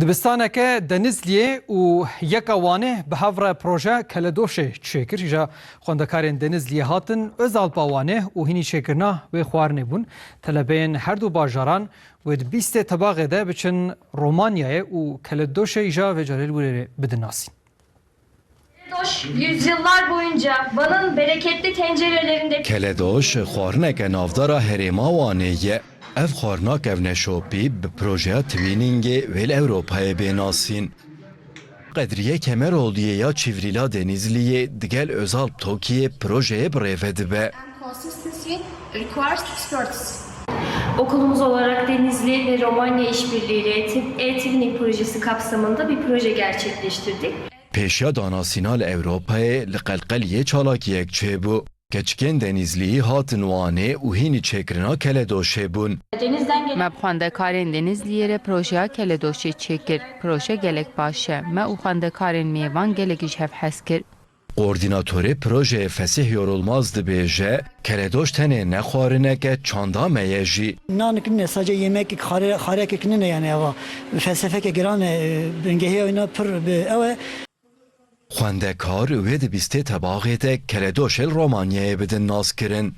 Dibistaneke Denizliye û yeka wanê bi hevra proje keledoşê çêkir ja xwendekarên Denizliye hatin Özalpa wanê û hînî çêkirina wê xwarinê bûn. Telebeyên her du bajaran wê di bîstê tebaxê de biçin Romanyayê û keledoşê ja ve carêl wê bidin nasîn. Doş yüzyıllar boyunca Van'ın bereketli tencerelerinde Keledoş xwarineke navdara herêma Wanê ye. Ev xwarinak ev neşopî bi projeya twîningê wêl Ewropayê bênasîn. Qedriye Kemeroliyê ya Çivrîla Denizliyê digel Özalp Tokiyê projeyê birêve dibe. Okulumuz olarak Denizli ve Romanya işbirliğiyle e-Twinning projesi kapsamında bir proje gerçekleştirdik. Pêşiya danasînal Ewropayê li qelqeliyê çalakiyek çêbû. Keçikên Denizliyî hatin Wanê û hînî çêkirina Keledoşê bûn. Me xwendekarên Denizliyê re projeya Keledoşê çêkir. Proje gelek baş e. Me û xwendekarên mêvan gelekî ji hev hez kir. Koordinatörê projeyê Fesih Yorulmaz dibêje, Keledoş tenê nexwarineke çanda meye jî. Nanik ne sadece yemek xare xarek ne yani ava felsefe ke giran bengehi oyna pır be ava Xwendekar wê di bîstê tebaxê de Keledoşê Romanyayê bidin nas kirin.